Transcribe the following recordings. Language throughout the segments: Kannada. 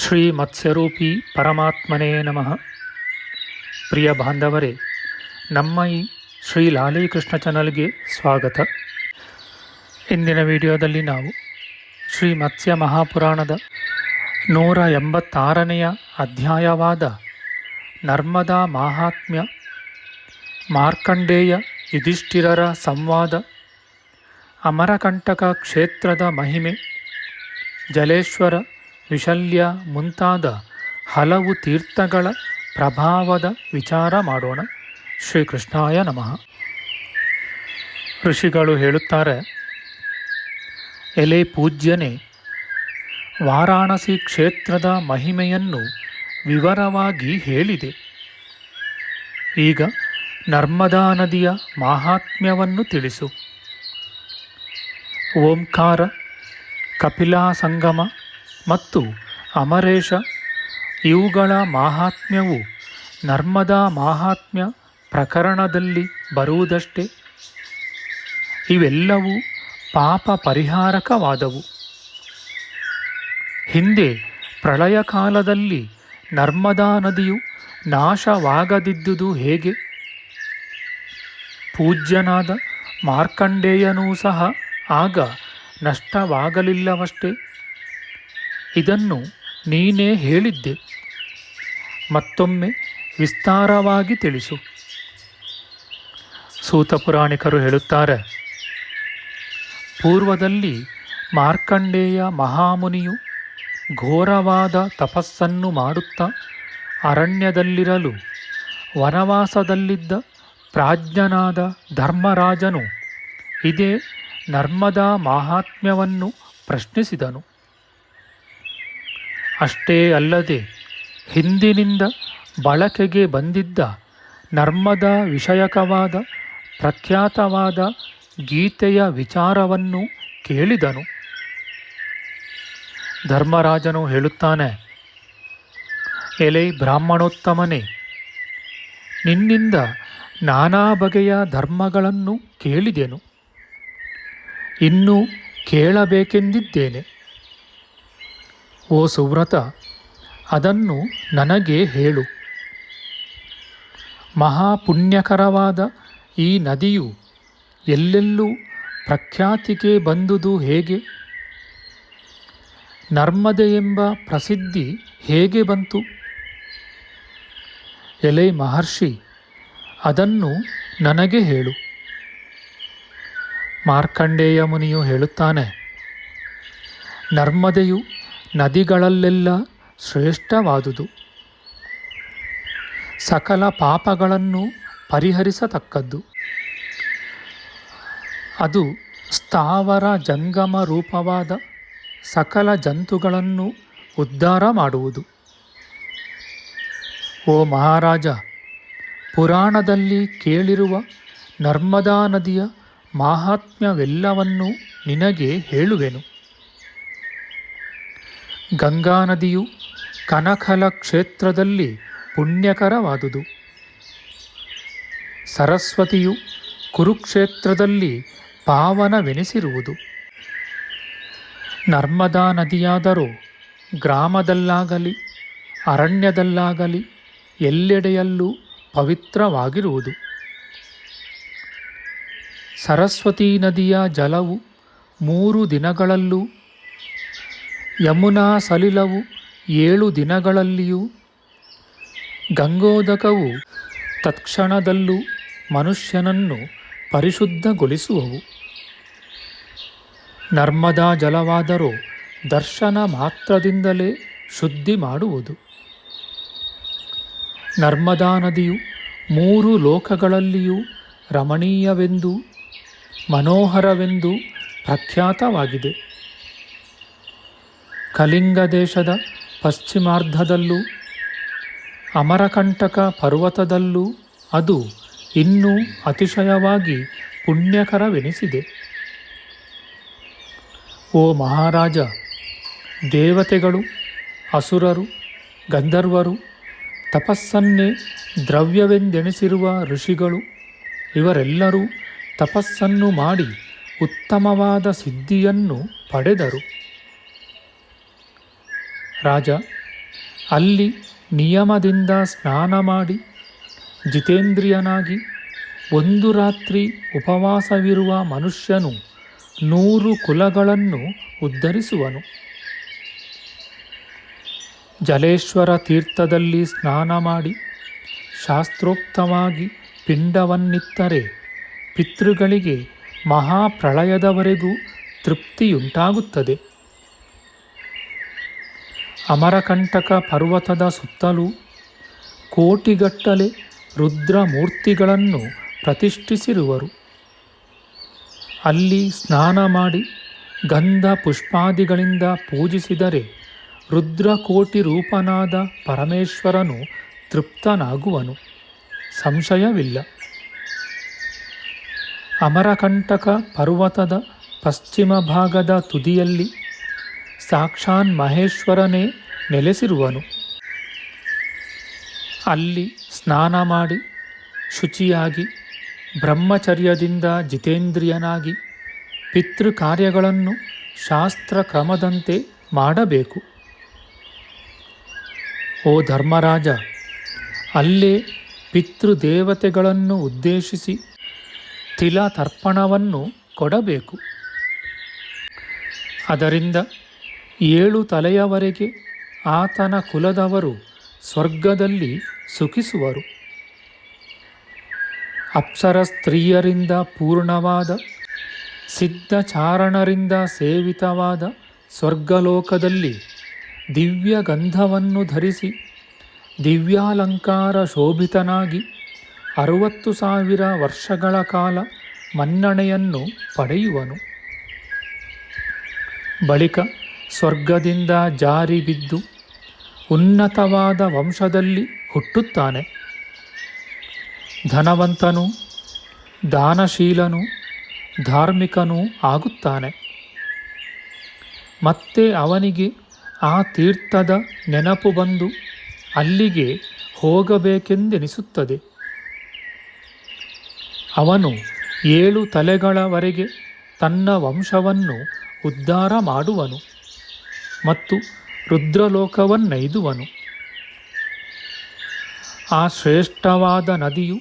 ಶ್ರೀ ಮತ್ಸ್ಯರೂಪಿ ಪರಮಾತ್ಮನೇ ನಮಃ. ಪ್ರಿಯ ಬಾಂಧವರೇ, ನಮ್ಮ ಈ ಶ್ರೀ ಲಾಲೀಕೃಷ್ಣ ಚಾನಲ್ಗೆ ಸ್ವಾಗತ. ಇಂದಿನ ವಿಡಿಯೋದಲ್ಲಿ ನಾವು ಶ್ರೀ ಮತ್ಸ್ಯ ಮಹಾಪುರಾಣದ ನೂರ ಎಂಬತ್ತಾರನೆಯ ಅಧ್ಯಾಯವಾದ ನರ್ಮದಾ ಮಾಹಾತ್ಮ್ಯ ಮಾರ್ಕಂಡೇಯ ಯುಧಿಷ್ಠಿರರ ಸಂವಾದ, ಅಮರಕಂಟಕ ಕ್ಷೇತ್ರದ ಮಹಿಮೆ, ಜಲೇಶ್ವರ ವಿಶಲ್ಯ ಮುಂತಾದ ಹಲವು ತೀರ್ಥಗಳ ಪ್ರಭಾವದ ವಿಚಾರ ಮಾಡೋಣ. ಶ್ರೀಕೃಷ್ಣಾಯ ನಮಃ. ಋಷಿಗಳು ಹೇಳುತ್ತಾರೆ, ಎಲೆ ಪೂಜ್ಯನೇ, ವಾರಾಣಸಿ ಕ್ಷೇತ್ರದ ಮಹಿಮೆಯನ್ನು ವಿವರವಾಗಿ ಹೇಳಿದೆ. ಈಗ ನರ್ಮದಾ ನದಿಯ ಮಾಹಾತ್ಮ್ಯವನ್ನು ತಿಳಿಸು. ಓಂಕಾರ ಕಪಿಲಾ ಸಂಗಮ ಮತ್ತು ಅಮರೇಶ, ಇವುಗಳ ಮಾಹಾತ್ಮ್ಯವು ನರ್ಮದಾ ಮಾಹಾತ್ಮ್ಯ ಪ್ರಕರಣದಲ್ಲಿ ಬರುವುದಷ್ಟೇ. ಇವೆಲ್ಲವೂ ಪಾಪ ಪರಿಹಾರಕವಾದವು. ಹಿಂದೆ ಪ್ರಳಯ ಕಾಲದಲ್ಲಿ ನರ್ಮದಾ ನದಿಯು ನಾಶವಾಗದಿದ್ದುದು ಹೇಗೆ? ಪೂಜ್ಯನಾದ ಮಾರ್ಕಂಡೇಯನೂ ಸಹ ಆಗ ನಷ್ಟವಾಗಲಿಲ್ಲವಷ್ಟೇ. ಇದನ್ನು ನೀನೇ ಹೇಳಿದ್ದೆ. ಮತ್ತೊಮ್ಮೆ ವಿಸ್ತಾರವಾಗಿ ತಿಳಿಸು. ಸೂತ ಪುರಾಣಿಕರು ಹೇಳುತ್ತಾರೆ, ಪೂರ್ವದಲ್ಲಿ ಮಾರ್ಕಂಡೇಯ ಮಹಾಮುನಿಯು ಘೋರವಾದ ತಪಸ್ಸನ್ನು ಮಾಡುತ್ತಾ ಅರಣ್ಯದಲ್ಲಿರಲು ವನವಾಸದಲ್ಲಿದ್ದ ಪ್ರಾಜ್ಞನಾದ ಧರ್ಮರಾಜನು ಇದೇ ನರ್ಮದಾ ಮಾಹಾತ್ಮ್ಯವನ್ನು ಪ್ರಶ್ನಿಸಿದನು. ಅಷ್ಟೇ ಅಲ್ಲದೆ ಹಿಂದಿನಿಂದ ಬಳಕೆಗೆ ಬಂದಿದ್ದ ನರ್ಮದಾ ವಿಷಯಕವಾದ, ಪ್ರಖ್ಯಾತವಾದ ಗೀತೆಯ ವಿಚಾರವನ್ನು ಕೇಳಿದನು. ಧರ್ಮರಾಜನು ಹೇಳುತ್ತಾನೆ, ಎಲೆ ಬ್ರಾಹ್ಮಣೋತ್ತಮನೇ, ನಿನ್ನಿಂದ ನಾನಾ ಬಗೆಯ ಧರ್ಮಗಳನ್ನು ಕೇಳಿದೆನು. ಇನ್ನೂ ಕೇಳಬೇಕೆಂದಿದ್ದೇನೆ. ಓ ಸುವ್ರತ, ಅದನ್ನು ನನಗೆ ಹೇಳು. ಮಹಾಪುಣ್ಯಕರವಾದ ಈ ನದಿಯು ಎಲ್ಲೆಲ್ಲೂ ಪ್ರಖ್ಯಾತಿಗೆ ಬಂದುದು ಹೇಗೆ? ನರ್ಮದೆ ಎಂಬ ಪ್ರಸಿದ್ಧಿ ಹೇಗೆ ಬಂತು? ಎಲೆ ಮಹರ್ಷಿ, ಅದನ್ನು ನನಗೆ ಹೇಳು. ಮಾರ್ಕಂಡೇಯ ಮುನಿಯು ಹೇಳುತ್ತಾನೆ, ನರ್ಮದೆಯು ನದಿಗಳಲ್ಲೆಲ್ಲ ಶ್ರೇಷ್ಠವಾದುದು. ಸಕಲ ಪಾಪಗಳನ್ನು ಪರಿಹರಿಸತಕ್ಕದ್ದು. ಅದು ಸ್ಥಾವರ ಜಂಗಮ ರೂಪವಾದ ಸಕಲ ಜಂತುಗಳನ್ನು ಉದ್ಧಾರ ಮಾಡುವುದು. ಓ ಮಹಾರಾಜ, ಪುರಾಣದಲ್ಲಿ ಕೇಳಿರುವ ನರ್ಮದಾ ನದಿಯ ಮಾಹಾತ್ಮ್ಯವೆಲ್ಲವನ್ನೂ ನಿನಗೆ ಹೇಳುವೆನು. ಗಂಗಾ ನದಿಯು ಕನಕಲ ಕ್ಷೇತ್ರದಲ್ಲಿ ಪುಣ್ಯಕರವಾದುದು. ಸರಸ್ವತಿಯು ಕುರುಕ್ಷೇತ್ರದಲ್ಲಿ ಪಾವನವೆನಿಸಿರುವುದು. ನರ್ಮದಾ ನದಿಯಾದರೂ ಗ್ರಾಮದಲ್ಲಾಗಲಿ, ಅರಣ್ಯದಲ್ಲಾಗಲಿ ಎಲ್ಲೆಡೆಯಲ್ಲೂ ಪವಿತ್ರವಾಗಿರುವುದು. ಸರಸ್ವತಿ ನದಿಯ ಜಲವು ಮೂರು ದಿನಗಳಲ್ಲೂ ಯಮುನಾ ಸಲಿಲವು ಏಳು ದಿನಗಳಲ್ಲಿಯೂ ಗಂಗೋದಕವು ತತ್ಕ್ಷಣದಲ್ಲೂ ಮನುಷ್ಯನನ್ನು ಪರಿಶುದ್ಧಗೊಳಿಸುವವು. ನರ್ಮದಾ ಜಲವಾದರೂ ದರ್ಶನ ಮಾತ್ರದಿಂದಲೇ ಶುದ್ಧಿ ಮಾಡುವುದು. ನರ್ಮದಾ ನದಿಯು ಮೂರು ಲೋಕಗಳಲ್ಲಿಯೂ ರಮಣೀಯವೆಂದು, ಮನೋಹರವೆಂದು ಪ್ರಖ್ಯಾತವಾಗಿದೆ. ಕಲಿಂಗ ದೇಶದ ಪಶ್ಚಿಮಾರ್ಧದಲ್ಲೂ, ಅಮರಕಂಟಕ ಪರ್ವತದಲ್ಲೂ ಅದು ಇನ್ನೂ ಅತಿಶಯವಾಗಿ ಪುಣ್ಯಕರವೆನಿಸಿದೆ. ಓ ಮಹಾರಾಜ, ದೇವತೆಗಳು, ಅಸುರರು, ಗಂಧರ್ವರು, ತಪಸ್ಸನ್ನೇ ದ್ರವ್ಯವೆಂದೆಣಿಸಿರುವ ಋಷಿಗಳು, ಇವರೆಲ್ಲರೂ ತಪಸ್ಸನ್ನು ಮಾಡಿ ಉತ್ತಮವಾದ ಸಿದ್ಧಿಯನ್ನು ಪಡೆದರು. ರಾಜ, ಅಲ್ಲಿ ನಿಯಮದಿಂದ ಸ್ನಾನ ಮಾಡಿ ಜಿತೇಂದ್ರಿಯನಾಗಿ ಒಂದು ರಾತ್ರಿ ಉಪವಾಸವಿರುವ ಮನುಷ್ಯನು ನೂರು ಕುಲಗಳನ್ನು ಉದ್ಧರಿಸುವನು. ಜಲೇಶ್ವರ ತೀರ್ಥದಲ್ಲಿ ಸ್ನಾನ ಮಾಡಿ ಶಾಸ್ತ್ರೋಕ್ತವಾಗಿ ಪಿಂಡವನ್ನಿತ್ತರೆ ಪಿತೃಗಳಿಗೆ ಮಹಾಪ್ರಳಯದವರೆಗೂ ತೃಪ್ತಿಯುಂಟಾಗುತ್ತದೆ. ಅಮರಕಂಟಕ ಪರ್ವತದ ಸುತ್ತಲೂ ಕೋಟಿಗಟ್ಟಲೆ ರುದ್ರಮೂರ್ತಿಗಳನ್ನು ಪ್ರತಿಷ್ಠಿಸಿರುವರು. ಅಲ್ಲಿ ಸ್ನಾನ ಮಾಡಿ ಗಂಧ ಪುಷ್ಪಾದಿಗಳಿಂದ ಪೂಜಿಸಿದರೆ ರುದ್ರಕೋಟಿ ರೂಪನಾದ ಪರಮೇಶ್ವರನು ತೃಪ್ತನಾಗುವನು. ಸಂಶಯವಿಲ್ಲ. ಅಮರಕಂಟಕ ಪರ್ವತದ ಪಶ್ಚಿಮ ಭಾಗದ ತುದಿಯಲ್ಲಿ ಸಾಕ್ಷಾನ್ ಮಹೇಶ್ವರನೇ ನೆಲೆಸಿರುವನು. ಅಲ್ಲಿ ಸ್ನಾನ ಮಾಡಿ ಶುಚಿಯಾಗಿ ಬ್ರಹ್ಮಚರ್ಯದಿಂದ ಜಿತೇಂದ್ರಿಯನಾಗಿ ಪಿತೃ ಕಾರ್ಯಗಳನ್ನು ಶಾಸ್ತ್ರ ಕ್ರಮದಂತೆ ಮಾಡಬೇಕು. ಓ ಧರ್ಮರಾಜ, ಅಲ್ಲೇ ಪಿತೃದೇವತೆಗಳನ್ನು ಉದ್ದೇಶಿಸಿ ತಿಲ ತರ್ಪಣವನ್ನು ಕೊಡಬೇಕು. ಅದರಿಂದ ಏಳು ತಲೆಯವರೆಗೆ ಆತನ ಕುಲದವರು ಸ್ವರ್ಗದಲ್ಲಿ ಸುಖಿಸುವರು. ಅಪ್ಸರ ಸ್ತ್ರೀಯರಿಂದ ಪೂರ್ಣವಾದ, ಸಿದ್ಧಚಾರಣರಿಂದ ಸೇವಿತವಾದ ಸ್ವರ್ಗಲೋಕದಲ್ಲಿ ದಿವ್ಯ ಗಂಧವನ್ನು ಧರಿಸಿ ದಿವ್ಯಾಲಂಕಾರ ಶೋಭಿತನಾಗಿ ಅರುವತ್ತು ಸಾವಿರ ವರ್ಷಗಳ ಕಾಲ ಮನ್ನಣೆಯನ್ನು ಪಡೆಯುವನು. ಬಳಿಕ ಸ್ವರ್ಗದಿಂದ ಜಾರಿ ಬಿದ್ದು ಉನ್ನತವಾದ ವಂಶದಲ್ಲಿ ಹುಟ್ಟುತ್ತಾನೆ. ಧನವಂತನು ದಾನಶೀಲನು ಧಾರ್ಮಿಕನೂ ಆಗುತ್ತಾನೆ. ಮತ್ತೆ ಅವನಿಗೆ ಆ ತೀರ್ಥದ ನೆನಪು ಬಂದು ಅಲ್ಲಿಗೆ ಹೋಗಬೇಕೆಂದೆನಿಸುತ್ತದೆ. ಅವನು ಏಳು ತಲೆಗಳವರೆಗೆ ತನ್ನ ವಂಶವನ್ನು ಉದ್ಧಾರ ಮಾಡುವನು. ಮತ್ತು ರುದ್ರಲೋಕವನ್ನೈದುವನು. ಆ ಶ್ರೇಷ್ಠವಾದ ನದಿಯು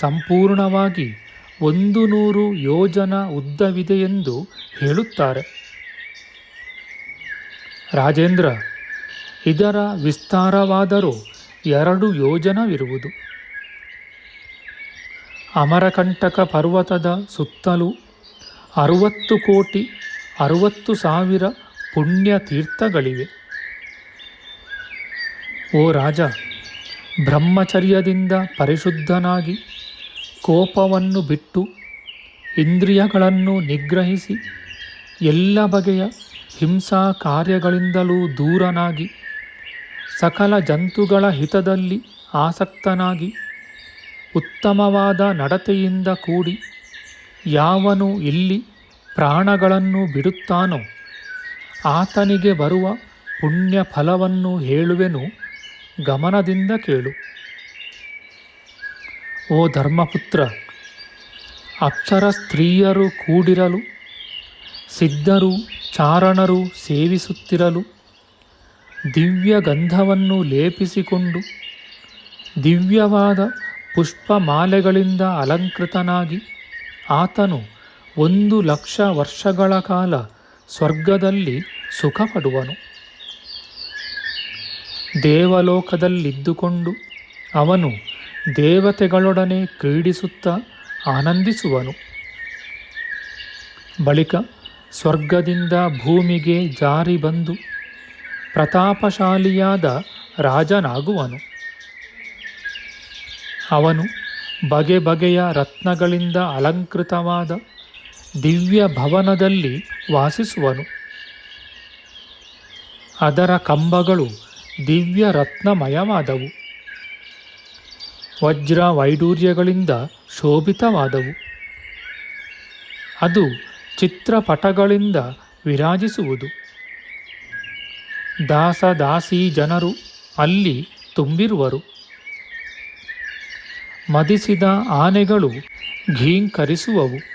ಸಂಪೂರ್ಣವಾಗಿ ಒಂದು ನೂರು ಯೋಜನ ಉದ್ದವಿದೆಯೆಂದು ಹೇಳುತ್ತಾರೆ. ರಾಜೇಂದ್ರ, ಇದರ ವಿಸ್ತಾರವಾದರೂ ಎರಡು ಯೋಜನವಿರುವುದು. ಅಮರಕಂಟಕ ಪರ್ವತದ ಸುತ್ತಲೂ ಅರುವತ್ತು ಕೋಟಿ, ಅರುವತ್ತು ಸಾವಿರ ಪುಣ್ಯ ತೀರ್ಥಗಳಿವೆ ಓ ರಾಜ, ಬ್ರಹ್ಮಚರ್ಯದಿಂದ ಪರಿಶುದ್ಧನಾಗಿ ಕೋಪವನ್ನು ಬಿಟ್ಟು ಇಂದ್ರಿಯಗಳನ್ನು ನಿಗ್ರಹಿಸಿ ಎಲ್ಲ ಬಗೆಯ ಹಿಂಸಾ ಕಾರ್ಯಗಳಿಂದಲೂ ದೂರನಾಗಿ ಸಕಲ ಜಂತುಗಳ ಹಿತದಲ್ಲಿ ಆಸಕ್ತನಾಗಿ ಉತ್ತಮವಾದ ನಡತೆಯಿಂದ ಕೂಡಿ ಯಾವನು ಇಲ್ಲಿ ಪ್ರಾಣಗಳನ್ನು ಬಿಡುತ್ತಾನೋ ಆತನಿಗೆ ಬರುವ ಪುಣ್ಯ ಫಲವನ್ನು ಹೇಳುವೆನು, ಗಮನದಿಂದ ಕೇಳು. ಓ ಧರ್ಮಪುತ್ರ ಅಕ್ಷರ ಸ್ತ್ರೀಯರು ಕೂಡಿರಲು, ಸಿದ್ಧರು ಚಾರಣರು ಸೇವಿಸುತ್ತಿರಲು ದಿವ್ಯ ಗಂಧವನ್ನು ಲೇಪಿಸಿಕೊಂಡು, ದಿವ್ಯವಾದ ಪುಷ್ಪಮಾಲೆಗಳಿಂದ ಅಲಂಕೃತನಾಗಿ, ಆತನು ಒಂದು ಲಕ್ಷ ವರ್ಷಗಳ ಕಾಲ ಸ್ವರ್ಗದಲ್ಲಿ ಸುಖಪಡುವನು. ದೇವಲೋಕದಲ್ಲಿದ್ದುಕೊಂಡು ಅವನು ದೇವತೆಗಳೊಡನೆ ಕ್ರೀಡಿಸುತ್ತಾ ಆನಂದಿಸುವನು. ಬಳಿಕ ಸ್ವರ್ಗದಿಂದ ಭೂಮಿಗೆ ಜಾರಿ ಬಂದು ಪ್ರತಾಪಶಾಲಿಯಾದ ರಾಜನಾಗುವನು. ಅವನು ಬಗೆ ಬಗೆಯ ರತ್ನಗಳಿಂದ ಅಲಂಕೃತವಾದ ದಿವ್ಯ ಭವನದಲ್ಲಿ ವಾಸಿಸುವನು. ಅದರ ಕಂಬಗಳು ದಿವ್ಯ ರತ್ನಮಯವಾದವು ವಜ್ರ ವೈಡೂರ್ಯಗಳಿಂದ ಶೋಭಿತವಾದವು. ಅದು ಚಿತ್ರಪಟಗಳಿಂದ ವಿರಾಜಿಸುವುದು. ದಾಸದಾಸಿ ಜನರು ಅಲ್ಲಿ ತುಂಬಿರುವರು. ಮದಿಸಿದ ಆನೆಗಳು ಘೀಂಕರಿಸುವವು.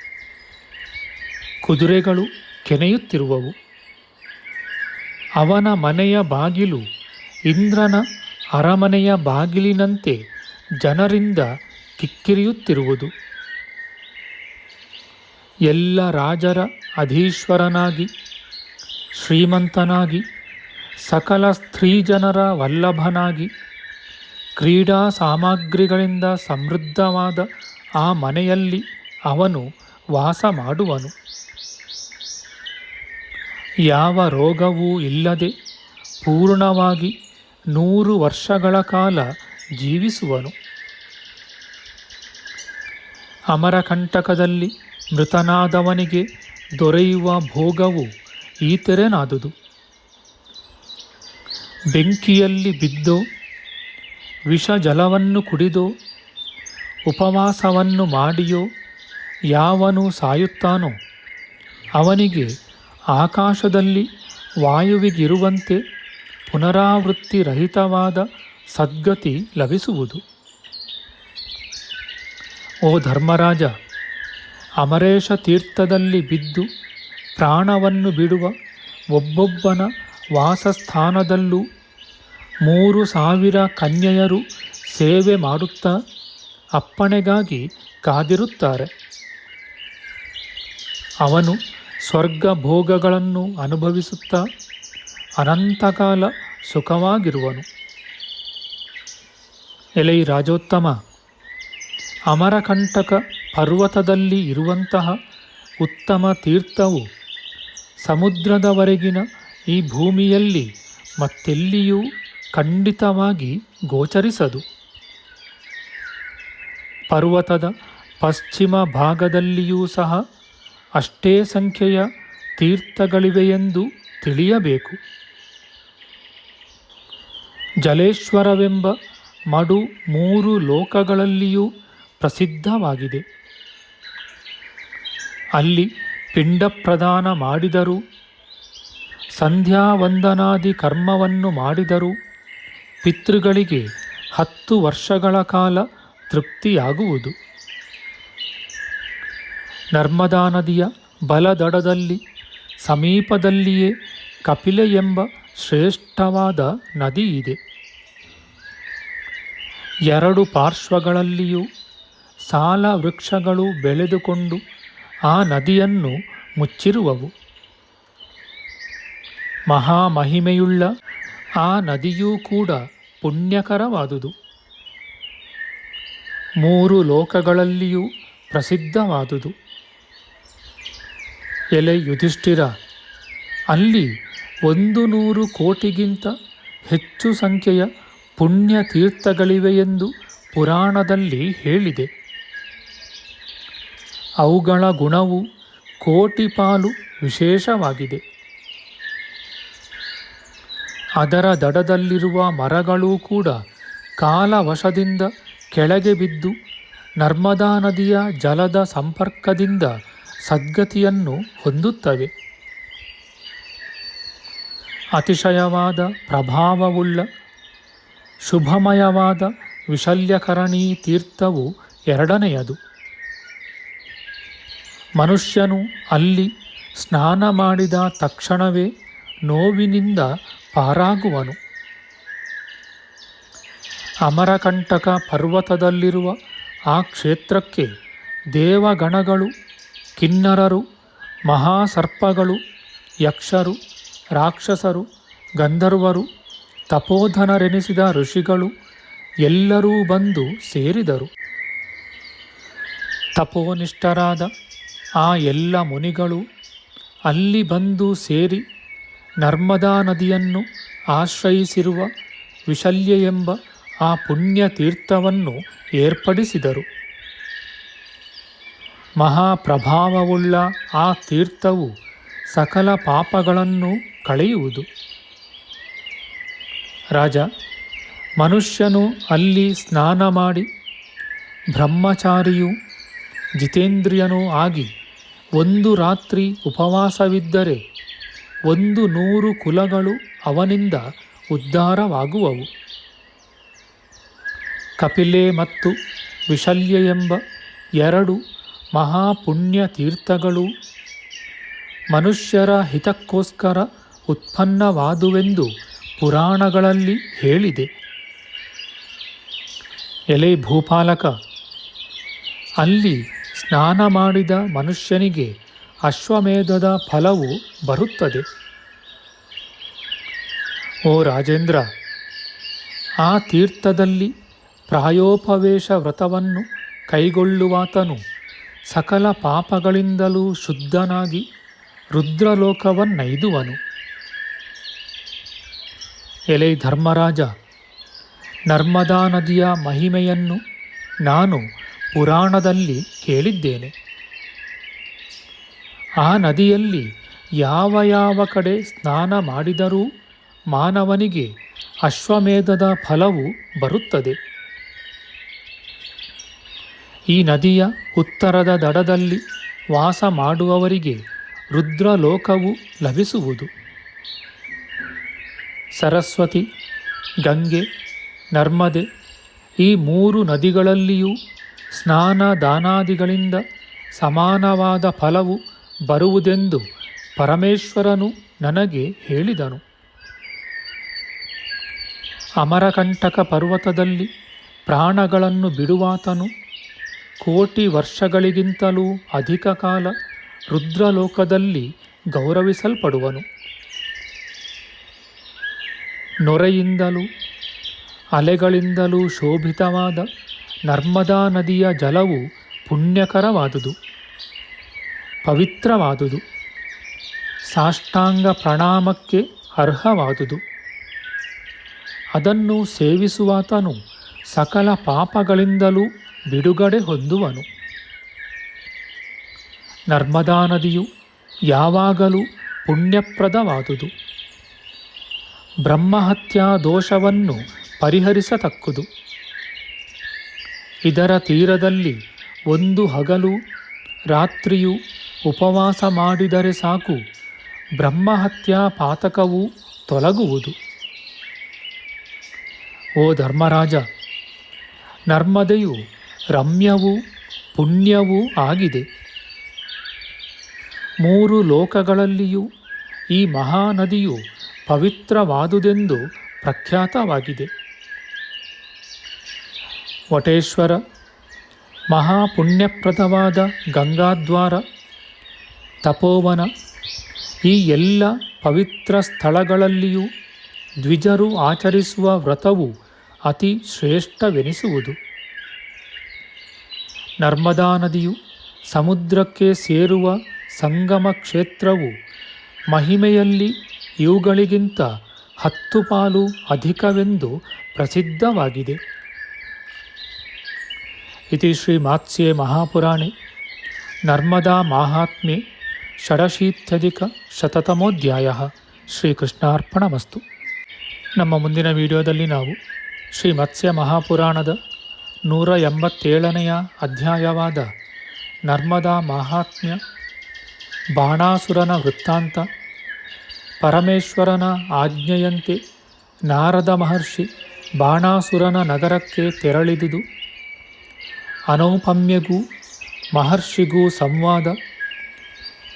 ಕುದುರೆಗಳು ಕೆನೆಯುತ್ತಿರುವವು. ಅವನ ಮನೆಯ ಬಾಗಿಲು ಇಂದ್ರನ ಅರಮನೆಯ ಬಾಗಿಲಿನಂತೆ ಜನರಿಂದ ಕಿಕ್ಕಿರಿಯುತ್ತಿರುವುದು. ಎಲ್ಲ ರಾಜರ ಅಧೀಶ್ವರನಾಗಿ, ಶ್ರೀಮಂತನಾಗಿ, ಸಕಲ ಸ್ತ್ರೀಜನರ ವಲ್ಲಭನಾಗಿ, ಕ್ರೀಡಾ ಸಾಮಗ್ರಿಗಳಿಂದ ಸಮೃದ್ಧವಾದ ಆ ಮನೆಯಲ್ಲಿ ಅವನು ವಾಸ ಮಾಡುವನು. ಯಾವ ರೋಗವೂ ಇಲ್ಲದೆ ಪೂರ್ಣವಾಗಿ ನೂರು ವರ್ಷಗಳ ಕಾಲ ಜೀವಿಸುವನು. ಅಮರಕಂಟಕದಲ್ಲಿ ಮೃತನಾದವನಿಗೆ ದೊರೆಯುವ ಭೋಗವು ಈ ತೆರೆನಾದುದು ಬೆಂಕಿಯಲ್ಲಿ ಬಿದ್ದೋ ವಿಷ ಜಲವನ್ನು ಕುಡಿದೋ, ಉಪವಾಸವನ್ನು ಮಾಡಿಯೋ ಯಾವನು ಸಾಯುತ್ತಾನೋ ಅವನಿಗೆ ಆಕಾಶದಲ್ಲಿ ವಾಯುವಿಗಿರುವಂತೆ ಪುನರಾವೃತ್ತಿರಹಿತವಾದ ಸದ್ಗತಿ ಲಭಿಸುವುದು. ಓ ಧರ್ಮರಾಜ ಅಮರೇಶ ತೀರ್ಥದಲ್ಲಿ ಬಿದ್ದು ಪ್ರಾಣವನ್ನು ಬಿಡುವ ಒಬ್ಬೊಬ್ಬನ ವಾಸಸ್ಥಾನದಲ್ಲೂ ಮೂರು ಸಾವಿರ ಕನ್ಯೆಯರು ಸೇವೆ ಮಾಡುತ್ತಾ ಅಪ್ಪಣೆಗಾಗಿ ಕಾದಿರುತ್ತಾರೆ. ಅವನು ಸ್ವರ್ಗ ಭೋಗಗಳನ್ನು ಅನುಭವಿಸುತ್ತಾ ಅನಂತಕಾಲ ಸುಖವಾಗಿರುವನು. ಎಲೈ ರಾಜೋತ್ತಮ, ಅಮರಕಂಟಕ ಪರ್ವತದಲ್ಲಿ ಇರುವಂತಹ ಉತ್ತಮ ತೀರ್ಥವು ಸಮುದ್ರದವರೆಗಿನ ಈ ಭೂಮಿಯಲ್ಲಿ ಮತ್ತೆಲ್ಲಿಯೂ ಖಂಡಿತವಾಗಿ ಗೋಚರಿಸದು. ಪರ್ವತದ ಪಶ್ಚಿಮ ಭಾಗದಲ್ಲಿಯೂ ಸಹ ಅಷ್ಟೇ ಸಂಖ್ಯೆಯ ತೀರ್ಥಗಳಿವೆಯೆಂದು ತಿಳಿಯಬೇಕು. ಜಲೇಶ್ವರವೆಂಬ ಮಡು ಮೂರು ಲೋಕಗಳಲ್ಲಿಯೂ ಪ್ರಸಿದ್ಧವಾಗಿದೆ. ಅಲ್ಲಿ ಪಿಂಡ ಪ್ರದಾನ ಮಾಡಿದರು. ಸಂಧ್ಯಾವಂದನಾದಿ ಕರ್ಮವನ್ನು ಮಾಡಿದರು. ಪಿತೃಗಳಿಗೆ ಹತ್ತು ವರ್ಷಗಳ ಕಾಲ ತೃಪ್ತಿಯಾಗುವುದು. ನರ್ಮದಾ ನದಿಯ ಬಲದಡದಲ್ಲಿ, ಸಮೀಪದಲ್ಲಿಯೇ ಕಪಿಲೆ ಎಂಬ ಶ್ರೇಷ್ಠವಾದ ನದಿ ಇದೆ. ಎರಡು ಪಾರ್ಶ್ವಗಳಲ್ಲಿಯೂ ಸಾಲ ವೃಕ್ಷಗಳು ಬೆಳೆದುಕೊಂಡು ಆ ನದಿಯನ್ನು ಮುಚ್ಚಿರುವವು. ಮಹಾಮಹಿಮೆಯುಳ್ಳ ಆ ನದಿಯೂ ಕೂಡ ಪುಣ್ಯಕರವಾದುದು. ಮೂರು ಲೋಕಗಳಲ್ಲಿಯೂ ಪ್ರಸಿದ್ಧವಾದುದು. ಎಲೆ ಯುಧಿಷ್ಠಿರ, ಅಲ್ಲಿ ಒಂದು ನೂರು ಕೋಟಿಗಿಂತ ಹೆಚ್ಚು ಸಂಖ್ಯೆಯ ಪುಣ್ಯ ತೀರ್ಥಗಳಿವೆಯೆಂದು ಪುರಾಣದಲ್ಲಿ ಹೇಳಿದೆ. ಅವುಗಳ ಗುಣವು ಕೋಟಿ ಪಾಲು ವಿಶೇಷವಾಗಿದೆ. ಅದರ ದಡದಲ್ಲಿರುವ ಮರಗಳೂ ಕೂಡ ಕಾಲವಶದಿಂದ ಕೆಳಗೆ ಬಿದ್ದು ನರ್ಮದಾ ನದಿಯ ಜಲದ ಸಂಪರ್ಕದಿಂದ ಸದ್ಗತಿಯನ್ನು ಹೊಂದುತ್ತವೆ. ಅತಿಶಯವಾದ ಪ್ರಭಾವವುಳ್ಳ, ಶುಭಮಯವಾದ ವಿಶಲ್ಯಕರಣೀ ತೀರ್ಥವು ಎರಡನೆಯದು. ಮನುಷ್ಯನು ಅಲ್ಲಿ ಸ್ನಾನ ಮಾಡಿದ ತಕ್ಷಣವೇ ನೋವಿನಿಂದ ಪಾರಾಗುವನು. ಅಮರಕಂಟಕ ಪರ್ವತದಲ್ಲಿರುವ ಆ ಕ್ಷೇತ್ರಕ್ಕೆ ದೇವಗಣಗಳು ಕಿನ್ನರರು, ಮಹಾಸರ್ಪಗಳು, ಯಕ್ಷರು, ರಾಕ್ಷಸರು, ಗಂಧರ್ವರು, ತಪೋಧನರೆನಿಸಿದ ಋಷಿಗಳು ಎಲ್ಲರೂ ಬಂದು ಸೇರಿದರು. ತಪೋನಿಷ್ಠರಾದ ಆ ಎಲ್ಲ ಮುನಿಗಳು ಅಲ್ಲಿ ಬಂದು ಸೇರಿ ನರ್ಮದಾ ನದಿಯನ್ನು ಆಶ್ರಯಿಸಿರುವ ವಿಶಲ್ಯ ಎಂಬ ಆ ಪುಣ್ಯ ತೀರ್ಥವನ್ನು ಏರ್ಪಡಿಸಿದರು. ಮಹಾಪ್ರಭಾವವುಳ್ಳ ಆ ತೀರ್ಥವು ಸಕಲ ಪಾಪಗಳನ್ನು ಕಳೆಯುವುದು. ರಾಜ, ಮನುಷ್ಯನು ಅಲ್ಲಿ ಸ್ನಾನ ಮಾಡಿ ಬ್ರಹ್ಮಚಾರಿಯು ಜಿತೇಂದ್ರಿಯನೂ ಆಗಿ ಒಂದು ರಾತ್ರಿ ಉಪವಾಸವಿದ್ದರೆ ಒಂದು ನೂರು ಕುಲಗಳು ಅವನಿಂದ ಉದ್ಧಾರವಾಗುವವು. ಕಪಿಲೆ ಮತ್ತು ವಿಶಲ್ಯ ಎಂಬ ಎರಡು ಮಹಾಪುಣ್ಯ ತೀರ್ಥಗಳು ಮನುಷ್ಯರ ಹಿತಕ್ಕೋಸ್ಕರ ಉತ್ಪನ್ನವಾದುವೆಂದು ಪುರಾಣಗಳಲ್ಲಿ ಹೇಳಿದೆ. ಎಲೆ ಭೂಪಾಲಕ, ಅಲ್ಲಿ ಸ್ನಾನ ಮಾಡಿದ ಮನುಷ್ಯನಿಗೆ ಅಶ್ವಮೇಧದ ಫಲವು ಬರುತ್ತದೆ. ಓ ರಾಜೇಂದ್ರ, ಆ ತೀರ್ಥದಲ್ಲಿ ಪ್ರಾಯೋಪವೇಶ ವ್ರತವನ್ನು ಕೈಗೊಳ್ಳುವಾತನು ಸಕಲ ಪಾಪಗಳಿಂದಲೂ ಶುದ್ಧನಾಗಿ ರುದ್ರಲೋಕವನ್ನೈದುವನು. ಎಲೆ ಧರ್ಮರಾಜ, ನರ್ಮದಾ ನದಿಯ ಮಹಿಮೆಯನ್ನು ನಾನು ಪುರಾಣದಲ್ಲಿ ಕೇಳಿದ್ದೇನೆ. ಆ ನದಿಯಲ್ಲಿ ಯಾವ ಯಾವ ಕಡೆ ಸ್ನಾನ ಮಾಡಿದರೂ ಮಾನವನಿಗೆ ಅಶ್ವಮೇಧದ ಫಲವು ಬರುತ್ತದೆ. ಈ ನದಿಯ ಉತ್ತರದ ದಡದಲ್ಲಿ ವಾಸ ಮಾಡುವವರಿಗೆ ರುದ್ರಲೋಕವು ಲಭಿಸುವುದು. ಸರಸ್ವತಿ, ಗಂಗೆ, ನರ್ಮದೆ ಈ ಮೂರು ನದಿಗಳಲ್ಲಿಯೂ ಸ್ನಾನ ದಾನಾದಿಗಳಿಂದ ಸಮಾನವಾದ ಫಲವು ಬರುವುದೆಂದು ಪರಮೇಶ್ವರನು ನನಗೆ ಹೇಳಿದನು. ಅಮರಕಂಟಕ ಪರ್ವತದಲ್ಲಿ ಪ್ರಾಣಗಳನ್ನು ಬಿಡುವಾತನು ಕೋಟಿ ವರ್ಷಗಳಿಗಿಂತಲೂ ಅಧಿಕ ಕಾಲ ರುದ್ರಲೋಕದಲ್ಲಿ ಗೌರವಿಸಲ್ಪಡುವನು. ನೊರೆಯಿಂದಲೂ, ಅಲೆಗಳಿಂದಲೂ ಶೋಭಿತವಾದ ನರ್ಮದಾ ನದಿಯ ಜಲವು ಪುಣ್ಯಕರವಾದುದು, ಪವಿತ್ರವಾದುದು, ಸಾಷ್ಟಾಂಗ ಪ್ರಣಾಮಕ್ಕೆ ಅರ್ಹವಾದುದು. ಅದನ್ನು ಸೇವಿಸುವಾತನು ಸಕಲ ಪಾಪಗಳಿಂದಲೂ ಬಿಡುಗಡೆ ಹೊಂದುವನು. ನರ್ಮದಾ ನದಿಯು ಯಾವಾಗಲೂ ಪುಣ್ಯಪ್ರದವಾದುದು. ಬ್ರಹ್ಮಹತ್ಯಾ ದೋಷವನ್ನು ಪರಿಹರಿಸತಕ್ಕುದು. ಇದರ ತೀರದಲ್ಲಿ ಒಂದು ಹಗಲು, ರಾತ್ರಿಯು ಉಪವಾಸ ಮಾಡಿದರೆ ಸಾಕು, ಬ್ರಹ್ಮಹತ್ಯಾ ಪಾತಕವು ತೊಲಗುವುದು. ಓ ಧರ್ಮರಾಜ, ನರ್ಮದೆಯು ರಮ್ಯವೂ, ಪುಣ್ಯವೂ ಆಗಿದೆ. ಮೂರು ಲೋಕಗಳಲ್ಲಿಯೂ ಈ ಮಹಾನದಿಯು ಪವಿತ್ರವಾದುದೆಂದು ಪ್ರಖ್ಯಾತವಾಗಿದೆ. ವಟೇಶ್ವರ, ಮಹಾಪುಣ್ಯಪ್ರದವಾದ ಗಂಗಾದ್ವಾರ, ತಪೋವನ, ಈ ಎಲ್ಲ ಪವಿತ್ರ ಸ್ಥಳಗಳಲ್ಲಿಯೂ ದ್ವಿಜರು ಆಚರಿಸುವ ವ್ರತವು ಅತಿ ಶ್ರೇಷ್ಠವೆನಿಸುವುದು. ನರ್ಮದಾ ನದಿಯು ಸಮುದ್ರಕ್ಕೆ ಸೇರುವ ಸಂಗಮ ಕ್ಷೇತ್ರವು ಮಹಿಮೆಯಲ್ಲಿ ಇವುಗಳಿಗಿಂತ ಹತ್ತು ಪಾಲು ಅಧಿಕವೆಂದು ಪ್ರಸಿದ್ಧವಾಗಿದೆ. ಇತಿ ಶ್ರೀ ಮಾತ್ಸ್ಯೆ ಮಹಾಪುರಾಣೆ. ನರ್ಮದಾ ಮಾಹಾತ್ಮ್ಯೆ ಷಡಶೀತ್ಯಧಿಕ ಶತತಮೋಧ್ಯಾಯ. ಶ್ರೀಕೃಷ್ಣಾರ್ಪಣಮಸ್ತು. ನಮ್ಮ ಮುಂದಿನ ವಿಡಿಯೋದಲ್ಲಿ ನಾವು ಶ್ರೀ ಮತ್ಸ್ಯ ಮಹಾಪುರಾಣದ ನೂರ ಎಂಬತ್ತೇಳನೆಯ ಅಧ್ಯಾಯವಾದ ನರ್ಮದಾ ಮಹಾತ್ಮ್ಯ, ಬಾಣಾಸುರನ ವೃತ್ತಾಂತ, ಪರಮೇಶ್ವರನ ಆಜ್ಞೆಯಂತೆ ನಾರದ ಮಹರ್ಷಿ ಬಾಣಾಸುರನ ನಗರಕ್ಕೆ ತೆರಳಿದುದು. ಅನೌಪಮ್ಯಗೂ ಮಹರ್ಷಿಗೂ ಸಂವಾದ.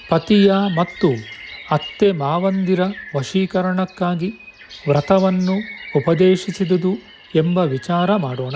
ಪತಿಯ ಮತ್ತು ಅತ್ತೆ ಮಾವಂದಿರ ವಶೀಕರಣಕ್ಕಾಗಿ ವ್ರತವನ್ನು ಉಪದೇಶಿಸಿದುದು ಎಂಬ ವಿಚಾರ ಮಾಡೋಣ.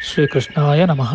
ಶ್ರೀಕೃಷ್ಣಾಯ ನಮಃ